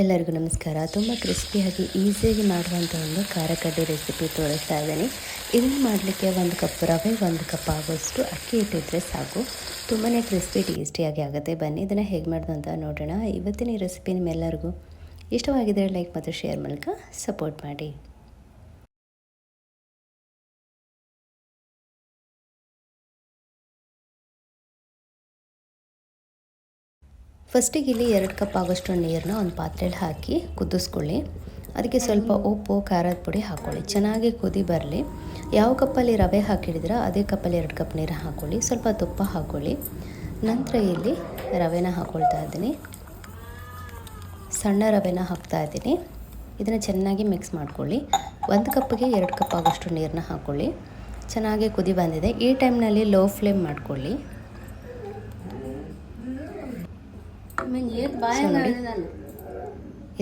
ಎಲ್ಲರಿಗೂ ನಮಸ್ಕಾರ. ತುಂಬ ಕ್ರಿಸ್ಪಿಯಾಗಿ ಈಸಿಯಾಗಿ ಮಾಡುವಂಥ ಒಂದು ಖಾರ ರೆಸಿಪಿ ತೋರಿಸ್ತಾ ಇದ್ದೀನಿ. ಇದನ್ನು ಮಾಡಲಿಕ್ಕೆ ಒಂದು ಕಪ್ ರವೆ, ಒಂದು ಕಪ್ ಆಗೋಷ್ಟು ಅಕ್ಕಿ ಇಟ್ಟಿದ್ರೆ ಸಾಕು. ತುಂಬಾ ಕ್ರಿಸ್ಪಿ ಟೇಸ್ಟಿಯಾಗಿ ಆಗುತ್ತೆ. ಬನ್ನಿ, ಇದನ್ನು ಹೇಗೆ ಮಾಡೋದು ಅಂತ ನೋಡೋಣ. ಇವತ್ತಿನ ಈ ರೆಸಿಪಿ ನಿಮ್ಮೆಲ್ಲರಿಗೂ ಇಷ್ಟವಾಗಿದ್ದರೆ ಲೈಕ್ ಮತ್ತು ಶೇರ್ ಮೂಲಕ ಸಪೋರ್ಟ್ ಮಾಡಿ. ಫಸ್ಟಿಗೆ ಇಲ್ಲಿ ಎರಡು ಕಪ್ ಆಗೋಷ್ಟು ನೀರನ್ನ ಒಂದು ಪಾತ್ರೆಯಲ್ಲಿ ಹಾಕಿ ಕುದಿಸ್ಕೊಳ್ಳಿ. ಅದಕ್ಕೆ ಸ್ವಲ್ಪ ಉಪ್ಪು, ಖಾರದ ಪುಡಿ ಹಾಕ್ಕೊಳ್ಳಿ ಚೆನ್ನಾಗಿ ಕುದಿ ಬರಲಿ. ಯಾವ ಕಪ್ಪಲ್ಲಿ ರವೆ ಹಾಕಿಡಿದ್ರೆ ಅದೇ ಕಪ್ಪಲ್ಲಿ ಎರಡು ಕಪ್ ನೀರು ಹಾಕ್ಕೊಳ್ಳಿ ಸ್ವಲ್ಪ ತುಪ್ಪ ಹಾಕ್ಕೊಳ್ಳಿ ನಂತರ ಇಲ್ಲಿ ರವೆನ ಹಾಕ್ಕೊಳ್ತಾ ಇದ್ದೀನಿ. ಸಣ್ಣ ರವೆನ ಹಾಕ್ತಾ ಇದ್ದೀನಿ. ಇದನ್ನು ಚೆನ್ನಾಗಿ ಮಿಕ್ಸ್ ಮಾಡ್ಕೊಳ್ಳಿ. ಒಂದು ಕಪ್ಪಿಗೆ ಎರಡು ಕಪ್ ಆಗೋಷ್ಟು ನೀರನ್ನ ಹಾಕ್ಕೊಳ್ಳಿ ಚೆನ್ನಾಗಿ ಕುದಿ ಬಂದಿದೆ. ಈ ಟೈಮ್ನಲ್ಲಿ ಲೋ ಫ್ಲೇಮ್ ಮಾಡ್ಕೊಳ್ಳಿ.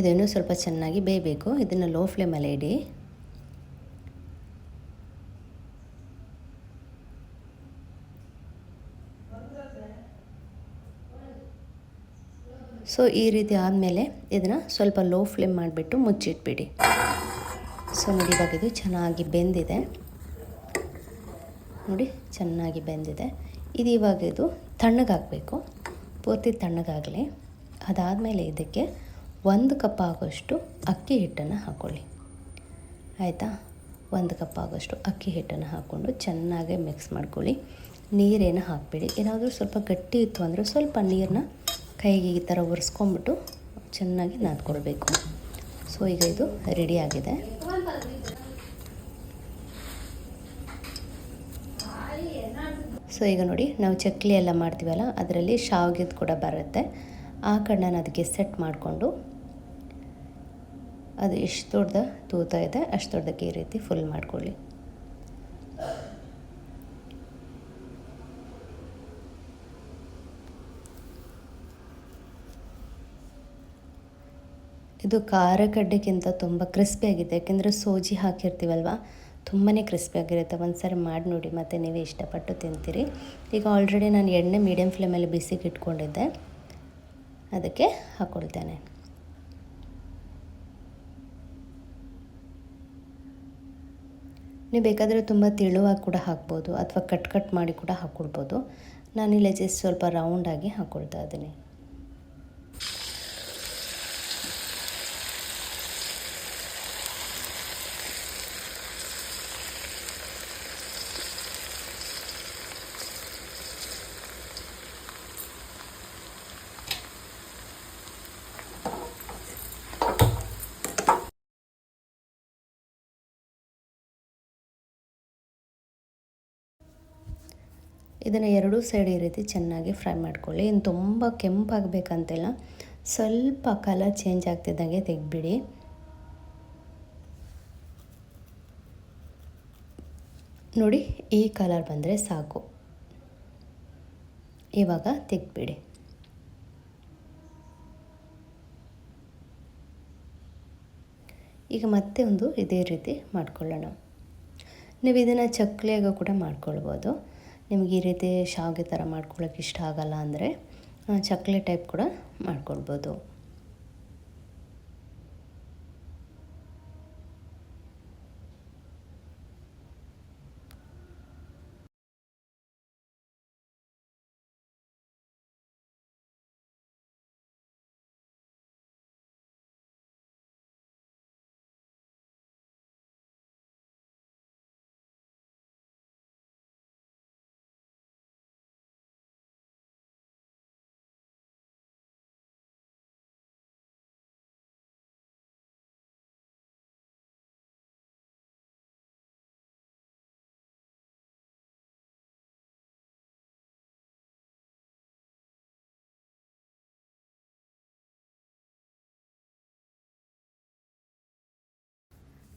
ಇದನ್ನು ಸ್ವಲ್ಪ ಚೆನ್ನಾಗಿ ಬೇಯಬೇಕು. ಇದನ್ನು ಲೋ ಫ್ಲೇಮಲ್ಲಿ ಇಡಿ. ಸೊ ಈ ರೀತಿ ಆದಮೇಲೆ ಇದನ್ನು ಸ್ವಲ್ಪ ಲೋ ಫ್ಲೇಮ್ ಮಾಡಿಬಿಟ್ಟು ಮುಚ್ಚಿಟ್ಬಿಡಿ. ಸೊ ನೋಡಿ ಇವಾಗ ಇದು ಚೆನ್ನಾಗಿ ಬೆಂದಿದೆ. ನೋಡಿ ಚೆನ್ನಾಗಿ ಬೆಂದಿದೆ. ಇದು ಇವಾಗ ಇದು ತಣ್ಣಗಾಗಬೇಕು. ಪೂರ್ತಿ ತಣ್ಣಗಾಗಲಿ. ಅದಾದಮೇಲೆ ಇದಕ್ಕೆ ಒಂದು ಕಪ್ ಆಗೋಷ್ಟು ಅಕ್ಕಿ ಹಿಟ್ಟನ್ನು ಹಾಕ್ಕೊಳ್ಳಿ ಆಯಿತಾ? ಒಂದು ಕಪ್ ಆಗೋಷ್ಟು ಅಕ್ಕಿ ಹಿಟ್ಟನ್ನು ಹಾಕ್ಕೊಂಡು ಚೆನ್ನಾಗಿ ಮಿಕ್ಸ್ ಮಾಡ್ಕೊಳ್ಳಿ. ನೀರೇನು ಹಾಕಬೇಡಿ. ಏನಾದರೂ ಸ್ವಲ್ಪ ಗಟ್ಟಿ ಇತ್ತು ಅಂದರೆ ಸ್ವಲ್ಪ ನೀರನ್ನ ಕೈಗೆ ಈ ಥರ ಒರೆಸ್ಕೊಂಬಿಟ್ಟು ಚೆನ್ನಾಗಿ ನಾದ್ಕೊಳ್ಬೇಕು ಸೊ, ಈಗ ಇದು ರೆಡಿಯಾಗಿದೆ ಸೊ ಈಗ ನೋಡಿ, ನಾವು ಚಕ್ಲಿ ಎಲ್ಲ ಮಾಡ್ತೀವಲ್ಲ, ಅದರಲ್ಲಿ ಶಾವ್ಗೆದು ಕೂಡ ಬರುತ್ತೆ. ಆ ಕಣ್ಣನ್ನು ಅದಕ್ಕೆ ಸೆಟ್ ಮಾಡಿಕೊಂಡು, ಅದು ಎಷ್ಟು ದೊಡ್ಡ ತೂತ ಇದೆ, ಅಷ್ಟು ದೊಡ್ಡಕ್ಕೆ ಈ ರೀತಿ ಫುಲ್ ಮಾಡ್ಕೊಳ್ಳಿ. ಇದು ಖಾರ ಕಡ್ಡಿಗಿಂತ ತುಂಬ ಕ್ರಿಸ್ಪಿಯಾಗಿದೆ ಯಾಕೆಂದರೆ ಸೋಜಿ ಹಾಕಿರ್ತೀವಲ್ವ? ತುಂಬಾ ಕ್ರಿಸ್ಪಿಯಾಗಿರುತ್ತೆ ಒಂದು ಸಾರಿ ಮಾಡಿ ನೋಡಿ, ಮತ್ತು ನೀವೇ ಇಷ್ಟಪಟ್ಟು ತಿಂತೀರಿ. ಈಗ ಆಲ್ರೆಡಿ ನಾನು ಎಣ್ಣೆ ಮೀಡಿಯಮ್ ಫ್ಲೇಮಲ್ಲಿ ಬಿಸಿಗೆ ಇಟ್ಕೊಂಡಿದ್ದೆ. ಅದಕ್ಕೆ ಹಾಕ್ಕೊಳ್ತೇನೆ ನೀವು ಬೇಕಾದರೆ ತುಂಬ ತೆಳುವಾಗಿ ಕೂಡ ಹಾಕ್ಬೋದು, ಅಥವಾ ಕಟ್ ಕಟ್ ಮಾಡಿ ಕೂಡ ಹಾಕ್ಕೊಳ್ಬೋದು ನಾನಿಲ್ಲ ಜಸ್ಟ್ ಸ್ವಲ್ಪ ರೌಂಡಾಗಿ ಹಾಕ್ಕೊಳ್ತಾ ಇದ್ದೀನಿ. ಇದನ್ನು ಎರಡೂ ಸೈಡ್ ಈ ರೀತಿ ಚೆನ್ನಾಗಿ ಫ್ರೈ ಮಾಡ್ಕೊಳ್ಳಿ. ಇನ್ನು ತುಂಬ ಕೆಂಪಾಗಬೇಕಂತಿಲ್ಲ. ಸ್ವಲ್ಪ ಕಲರ್ ಚೇಂಜ್ ಆಗ್ತಿದ್ದಂಗೆ ತೆಗೆದ್ಬಿಡಿ. ನೋಡಿ, ಈ ಕಲರ್ ಬಂದರೆ ಸಾಕು. ಇವಾಗ ತೆಗೆದ್ಬಿಡಿ. ಈಗ ಮತ್ತೆ ಒಂದು ಇದೇ ರೀತಿ ಮಾಡ್ಕೊಳ್ಳೋಣ. ನೀವು ಇದನ್ನು ಚಕ್ಲಿಯಾಗ ಕೂಡ ಮಾಡ್ಕೊಳ್ಬೋದು. ನಿಮ್ಗೆ ಈ ರೀತಿ ಶಾವಿಗೆ ಥರ ಮಾಡ್ಕೊಳ್ಳೋಕೆ ಇಷ್ಟ ಆಗಲ್ಲ ಅಂದರೆ ಚಕ್ಲಿ ಟೈಪ್ ಕೂಡ ಮಾಡ್ಕೊಳ್ಬೋದು.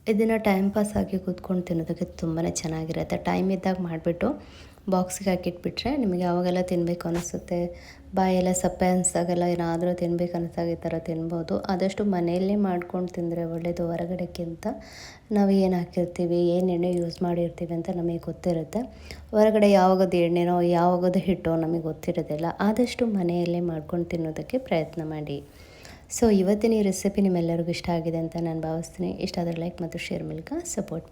ಇದನ್ನು ಟೈಮ್ ಪಾಸ್ ಆಗಿ ಕೂತ್ಕೊಂಡು ತಿನ್ನೋದಕ್ಕೆ ತುಂಬಾ ಚೆನ್ನಾಗಿರುತ್ತೆ. ಟೈಮ್ ಇದ್ದಾಗ ಮಾಡಿಬಿಟ್ಟು ಬಾಕ್ಸಿಗೆ ಹಾಕಿಟ್ಬಿಟ್ರೆ ನಿಮಗೆ ಯಾವಾಗೆಲ್ಲ ತಿನ್ನಬೇಕು ಅನಿಸುತ್ತೆ? ಬಾಯೆಲ್ಲ ಸಪ್ಪೆ ಅನಿಸ್ದಾಗೆಲ್ಲ ಏನಾದರೂ ತಿನ್ಬೇಕು ಅನಿಸ್ದಾಗ ಈ ಥರ ತಿನ್ಬೋದು. ಆದಷ್ಟು ಮನೆಯಲ್ಲೇ ಮಾಡ್ಕೊಂಡು ತಿಂದರೆ ಒಳ್ಳೆಯದು ಹೊರಗಡೆಕ್ಕಿಂತ ನಾವು ಏನು ಹಾಕಿರ್ತೀವಿ? ಏನು ಎಣ್ಣೆ ಯೂಸ್ ಮಾಡಿರ್ತೀವಿ ಅಂತ ನಮಗೆ ಗೊತ್ತಿರುತ್ತೆ. ಹೊರಗಡೆ ಯಾವಾಗದು ಎಣ್ಣೆನೋ ಯಾವಾಗದು ಹಿಟ್ಟೋ ನಮಗೆ ಗೊತ್ತಿರೋದಿಲ್ಲ. ಆದಷ್ಟು ಮನೆಯಲ್ಲೇ ಮಾಡ್ಕೊಂಡು ತಿನ್ನೋದಕ್ಕೆ ಪ್ರಯತ್ನ ಮಾಡಿ. ಸೊ ಇವತ್ತಿನ ಈ ರೆಸಿಪಿ ನಿಮ್ಮೆಲ್ಲರಿಗೂ ಇಷ್ಟ ಆಗಿದೆ ಅಂತ ನಾನು ಭಾವಿಸ್ತೀನಿ. ಇಷ್ಟ ಲೈಕ್ ಮತ್ತು ಶೇರ್ ಮೂಲಕ ಸಪೋರ್ಟ್